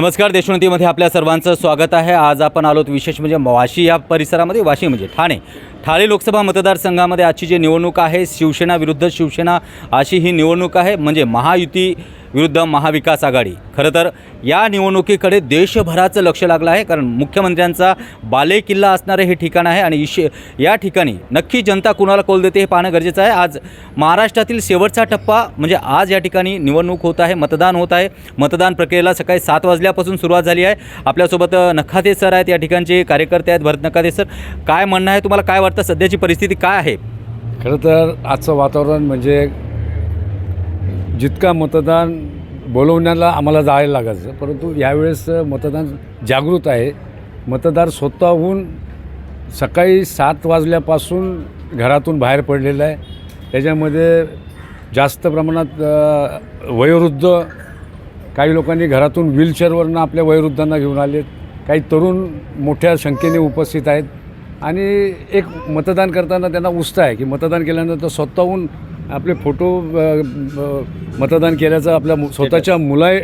नमस्कार देशोन्नतीमध्ये आपल्या सर्वांचं स्वागत आहे. आज आपण आलोत विशेष म्हणजे वाशी या परिसरामध्ये वाशी म्हणजे ठाणे. ठाणे लोकसभा मतदारसंघामध्ये आजची जी निवडणूक आहे शिवसेना विरुद्ध शिवसेना अशी ही निवडणूक आहे म्हणजे महायुती विरुद्ध महाविकास आघाडी. खरं तर या निवडणुकीकडे देशभराचं लक्ष लागलं आहे कारण मुख्यमंत्र्यांचा बालेकिल्ला असणारं हे ठिकाण आहे आणि इशे या ठिकाणी नक्की जनता कुणाला कौल देते हे पाहणं गरजेचं आहे. आज महाराष्ट्रातील शेवटचा टप्पा म्हणजे आज या ठिकाणी निवडणूक होत आहे मतदान होत आहे. मतदान प्रक्रियेला सकाळी सात वाजल्यापासून सुरुवात झाली आहे. आपल्यासोबत नखाते सर आहेत या ठिकाणचे कार्यकर्ते आहेत भरत नखाते सर. काय म्हणणं आहे तुम्हाला काय वाटतं? सध्याची परिस्थिती काय आहे? खरं तर आजचं वातावरण म्हणजे जितका मतदान बोलवण्याला आम्हाला जायला लागायचं परंतु यावेळेस मतदान जागृत आहे. मतदार स्वतःहून सकाळी सात वाजल्यापासून घरातून बाहेर पडलेला आहे. त्याच्यामध्ये जास्त प्रमाणात वयोवृद्ध काही लोकांनी घरातून व्हीलचेअरवरनं आपल्या वयोवृद्धांना घेऊन आलेत. काही तरुण मोठ्या संख्येने उपस्थित आहेत. आणि एक मतदान करताना त्यांना उत्साह आहे की मतदान केल्यानंतर स्वतःहून आपले फोटो मतदान केल्याचं आपल्या मु- स्वतःच्या मुलाय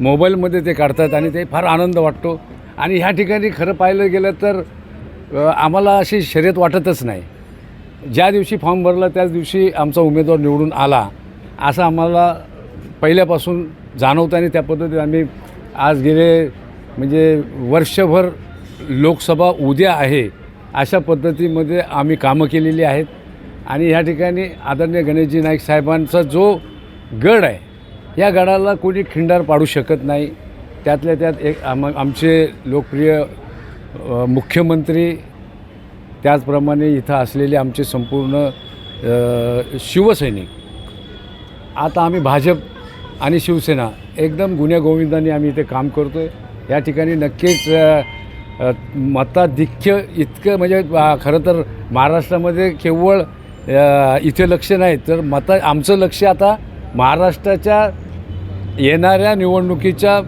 मोबाईलमध्ये ते काढतात आणि ते फार आनंद वाटतो. आणि ह्या ठिकाणी खरं पाहिलं गेलं तर आम्हाला अशी शर्यत वाटतच नाही. ज्या दिवशी फॉर्म भरला त्याच दिवशी आमचा उमेदवार निवडून आला असं आम्हाला पहिल्यापासून जाणवतं आणि त्या पद्धतीने आम्ही आज गेले म्हणजे वर्षभर लोकसभा उद्या आहे. अशा पद्धतीमध्ये आम्ही कामं केलेली आहेत. आणि ह्या ठिकाणी आदरणीय गणेशजी नाईक साहेबांचा जो गड आहे या गडाला कोणी खिंडार पाडू शकत नाही. त्यातल्या त्यात एक आम आमचे लोकप्रिय मुख्यमंत्री त्याचप्रमाणे इथं असलेले आमचे संपूर्ण शिवसैनिक. आता आम्ही भाजप आणि शिवसेना एकदम गुन्ह्यागोविंदाने आम्ही इथे काम करतो आहे या ठिकाणी नक्कीच मताधिक्य इतकं म्हणजे खरं तर महाराष्ट्रामध्ये केवळ इथे लक्ष नाही तर मता आमचं लक्ष आता महाराष्ट्राच्या येणाऱ्या निवडणुकीच्या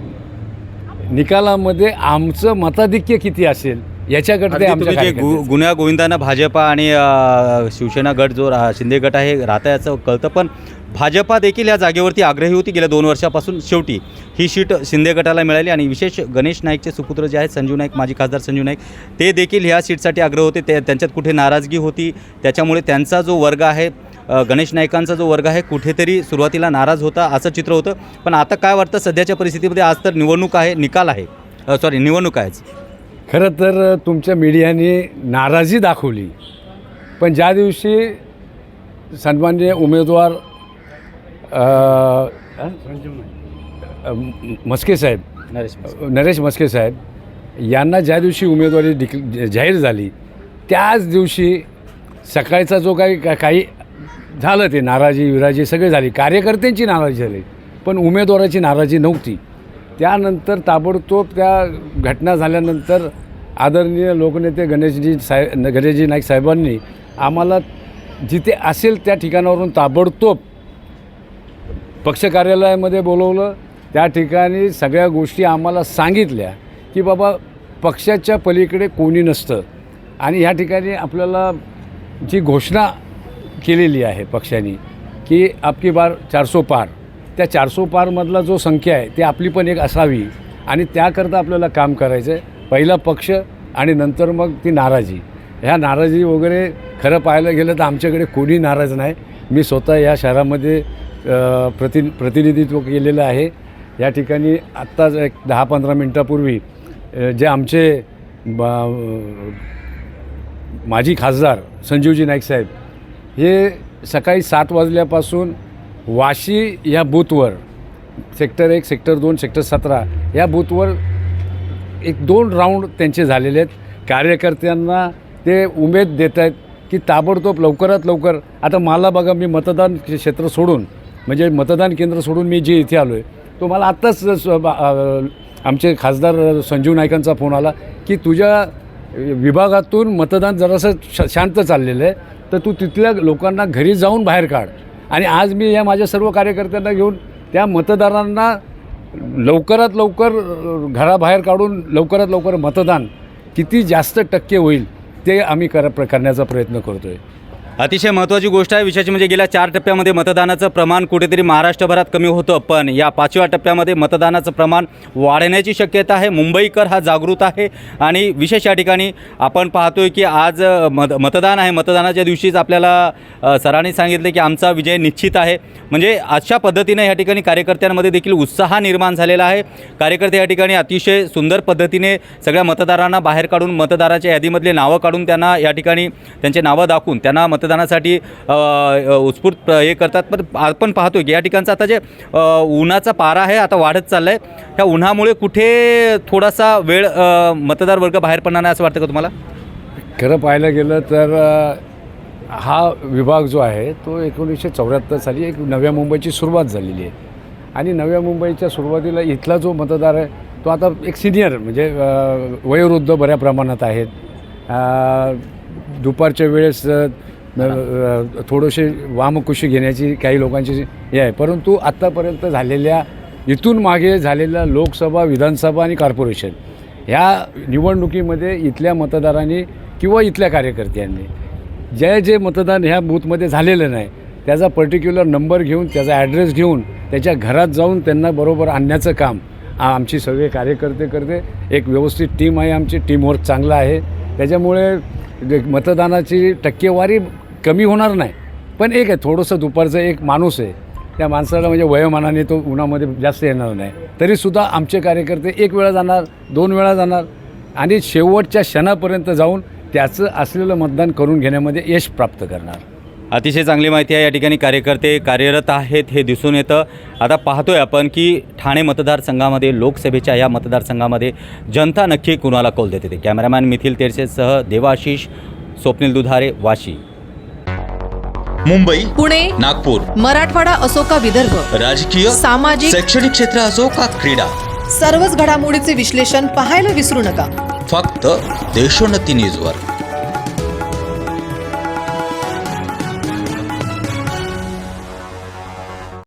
निकालामध्ये आमचं मताधिक्य किती असेल याच्याकडे आमच्या गु गुन्ह्या गोविंदांना भाजपा आणि शिवसेना गट जो रा- शिंदे गट आहे राहता याचं कळतं पण भाजपा देखील या जागेवरती आग्रही होती. गेल्या दोन वर्षापासून शेवटी ही सीट शिंदे गटाला मिळाली आणि विशेष गणेश नाईकचे सुपुत्र जे आहेत संजू नाईक माजी खासदार संजू नाईक ते देखील ह्या सीटसाठी आग्रह होते. ते त्यांच्यात कुठे नाराजगी होती त्याच्यामुळे त्यांचा जो वर्ग आहे गणेश नाईकांचा जो वर्ग आहे कुठेतरी सुरुवातीला नाराज होता असं चित्र होतं. पण आता काय वाटतं सध्याच्या परिस्थितीमध्ये आज तर निवडणूक आहे निकाल आहे. सॉरी निवडणूक आहेच खरं तर तुमच्या मीडियाने नाराजी दाखवली. पण ज्या दिवशी सन्मान्य उमेदवार मस्के साहेब. नरेश नरेश मस्के साहेब यांना ज्या दिवशी उमेदवारी डिक्ल जाहीर झाली त्याच दिवशी सकाळचा जो काही का- काही झालं ते नाराजी विराजी सगळे झाली. कार्यकर्त्यांची नाराजी झाली पण उमेदवाराची नाराजी नव्हती. त्यानंतर ताबडतोब त्या घटना झाल्यानंतर आदरणीय लोकनेते गणेशजी साहेब गणेशजी नाईक साहेबांनी आम्हाला जिथे असेल त्या ठिकाणावरून ताबडतोब पक्ष कार्यालयामध्ये बोलवलं. त्या ठिकाणी सगळ्या गोष्टी आम्हाला सांगितल्या की बाबा पक्षाच्या पलीकडे कोणी नसतं. आणि ह्या ठिकाणी आपल्याला जी घोषणा केलेली आहे पक्षाने की आपकी बार चारसो पार त्या चारसो पारमधला जो संख्या आहे ती आपली पण एक असावी. आणि त्याकरता आपल्याला काम करायचं आहे पहिला पक्ष आणि नंतर मग ती नाराजी. ह्या नाराजी वगैरे खरं पाहायला गेलं तर आमच्याकडे कोणी नाराज नाही. मी स्वतः या शहरामध्ये प्रति प्रतिनिधित्व केलेलं आहे. या ठिकाणी आत्ताच एक दहा पंधरा मिनटापूर्वी जे आमचे माजी खासदार संजीवजी नाईक साहेब हे सकाळी सात वाजल्यापासून वाशी या बूथवर सेक्टर एक सेक्टर दोन सेक्टर सतरा या बूथवर एक दोन राऊंड त्यांचे झालेले आहेत. कार्यकर्त्यांना ते उमेद देत आहेत की ताबडतोब लवकरात लवकर आता मला बघा मी मतदान क्षेत्र सोडून म्हणजे मतदान केंद्र सोडून मी जे इथे आलो आहे तो मला आत्ताच स- बा- आमचे खासदार संजीव नाईकांचा फोन आला की तुझ्या विभागातून मतदान जरासं श शांत चाललेलं आहे तर तू तिथल्या लोकांना घरी जाऊन बाहेर काढ. आणि आज मी या माझ्या सर्व कार्यकर्त्यांना घेऊन त्या मतदारांना लवकरात लवकर घराबाहेर काढून लवकरात लवकर मतदान किती जास्त टक्के होईल ते आम्ही कर करण्याचा प्रयत्न करतो आहे अतिशय महत्त्वाची गोष्ट आहे विशेष म्हणजे गेल्या चार टप्प्यामध्ये मतदानाचं प्रमाण कुठेतरी महाराष्ट्रभरात कमी होतं पण या पाचव्या टप्प्यामध्ये मतदानाचं प्रमाण वाढण्याची शक्यता आहे. मुंबईकर हा जागृत आहे आणि विशेष या ठिकाणी आपण पाहतोय की आज मत मतदान आहे. मतदानाच्या दिवशीच आपल्याला सरांनी सांगितले की आमचा विजय निश्चित आहे. म्हणजे अशा पद्धतीने या ठिकाणी कार्यकर्त्यांमध्ये देखील उत्साह निर्माण झालेला आहे. कार्यकर्ते या ठिकाणी अतिशय सुंदर पद्धतीने सगळ्या मतदारांना बाहेर काढून मतदाराच्या यादीमधले नावं काढून त्यांना या ठिकाणी त्यांचे नावं दाखवून त्यांना मतदानासाठी उत्स्फूर्त हे करतात. पण आपण पाहतो की या ठिकाणचं आता जे उन्हाचा पारा आहे आता वाढत चालला आहे ह्या उन्हामुळे कुठे थोडासा वेळ मतदार वर्ग बाहेर पडणार नाही असं वाटतं का तुम्हाला? खरं पाहायला गेलं तर हा विभाग जो आहे तो एकोणीसशे चौऱ्याहत्तर साली एक नव्या मुंबईची सुरुवात झालेली आहे. आणि नव्या मुंबईच्या सुरुवातीला इथला जो मतदार आहे तो आता एक सिनियर म्हणजे वयोवृद्ध बऱ्या प्रमाणात आहेत. दुपारच्या वेळेस थोडेसे वामकुशी घेण्याची काही लोकांची हे आहे. परंतु आत्तापर्यंत झालेल्या इथून मागे झालेल्या लोकसभा विधानसभा आणि कॉर्पोरेशन ह्या निवडणुकीमध्ये इथल्या मतदारांनी किंवा इथल्या कार्यकर्त्यांनी जे जे मतदान ह्या बूथमध्ये झालेलं नाही त्याचा पर्टिक्युलर नंबर घेऊन त्याचा ॲड्रेस घेऊन त्याच्या घरात जाऊन त्यांना बरोबर आणण्याचं काम आमची सगळे कार्यकर्ते करते. एक व्यवस्थित टीम आहे आमची टीमवर्क चांगला आहे. त्याच्यामुळे मतदानाची टक्केवारी कमी होणार नाही. पण एक आहे थोडंसं दुपारचं एक माणूस आहे. त्या माणसाला म्हणजे वयोमानाने तो उन्हामध्ये जास्त येणार नाही. तरीसुद्धा आमचे कार्यकर्ते एक वेळा जाणार दोन वेळा जाणार आणि शेवटच्या क्षणापर्यंत जाऊन त्याचं असलेलं मतदान करून घेण्यामध्ये यश प्राप्त करणार. अतिशय चांगली माहिती आहे या ठिकाणी. कार्यकर्ते कार्यरत आहेत हे दिसून येतं. आता पाहतोय आपण की ठाणे मतदारसंघामध्ये लोकसभेच्या या मतदारसंघामध्ये जनता नक्की कुणाला कौल देते ते? कॅमेरामॅन मिथिल तेरसेसह देवाशिष स्वप्नील दुधारे वाशी. मुंबई पुणे नागपूर मराठवाडा असो का विदर्भ? राजकीय सामाजिक शैक्षणिक क्षेत्र असो का क्रीडा? सर्वच घडामोडीचे विश्लेषण पाहायला विसरू नका. फक्त देशोन्नती न्यूजवर.